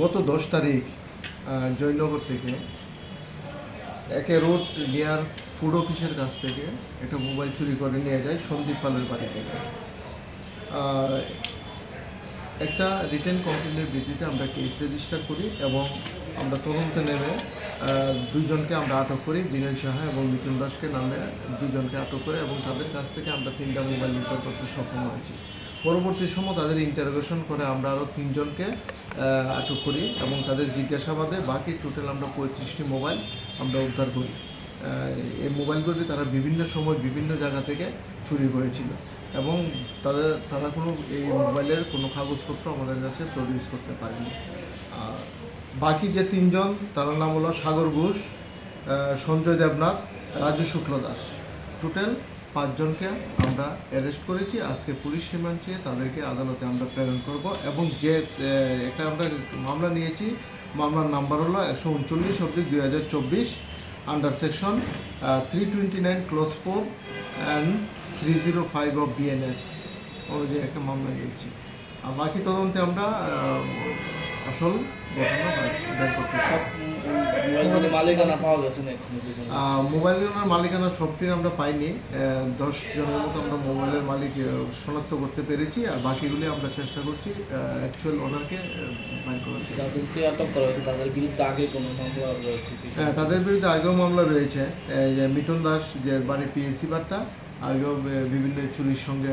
গত দশ তারিখ জয়নগর থেকে একে রোড নিয়ার ফুড অফিসের কাছ থেকে একটা মোবাইল চুরি করে নিয়ে যায় সন্দীপ পালের বাড়ি থেকে। একটা রিটার্ন কমপ্লেনের ভিত্তিতে আমরা কেস রেজিস্টার করি এবং আমরা তদন্তে নেমে আহ, দুইজনকে আমরা আটক করি বিনয় সাহা এবং মিথুন দাসকে নামে দুজনকে আটক করে এবং তাদের কাছ থেকে আমরা তিনটা মোবাইল উদ্ধার করতে সক্ষম হয়েছি। পরবর্তী সময় তাদের ইন্টারোগেশন করে আমরা আরও তিনজনকে আটক করি এবং তাদের জিজ্ঞাসাবাদে বাকি টোটাল আমরা পঁয়ত্রিশটি মোবাইল আমরা উদ্ধার করি। এই মোবাইলগুলি তারা বিভিন্ন সময় বিভিন্ন জায়গা থেকে চুরি করেছিল। এবং তাদের, তারা কোনো এই মোবাইলের কোনো কাগজপত্র আমাদের কাছে প্রডিউস করতে পারেনি। আর বাকি যে তিনজন, তার নাম হলো সাগর ঘোষ সঞ্জয় দেবনাথ, রাজু শুক্ল দাস। টোটাল পাঁচজনকে আমরা অ্যারেস্ট করেছি। আজকে পুলিশ চেয়ে তাদেরকে আদালতে আমরা প্রেরণ করব এবং যে একটা আমরা মামলা নিয়েছি, মামলার নাম্বার হলো একশো উনচল্লিশ অব্দি দুই হাজার চব্বিশ। Under section three twenty nine clause four and three zero five of BNS অনুযায়ী একটা মামলা নিয়েছি আর বাকি তদন্তে আমরা আসল মোবাইলের মালিকানা পাওয়া গেছে না এখনও পর্যন্ত। আহ, মোবাইলের মালিকানা সবটির আমরা পাইনি দশ জনের মতো আমরা মোবাইলের মালিক শনাক্ত করতে পেরেছি আর বাকিগুলি আমরা চেষ্টা করছি অ্যাকচুয়াল ওনারকে। করা হয়েছে, তাদের বিরুদ্ধে আগে কোনো মামলা? হ্যাঁ তাদের বিরুদ্ধে আগেও মামলা রয়েছে মিটন দাস যে বাড়ি পিএসি বারটা আগেও বিভিন্ন চুরির সঙ্গে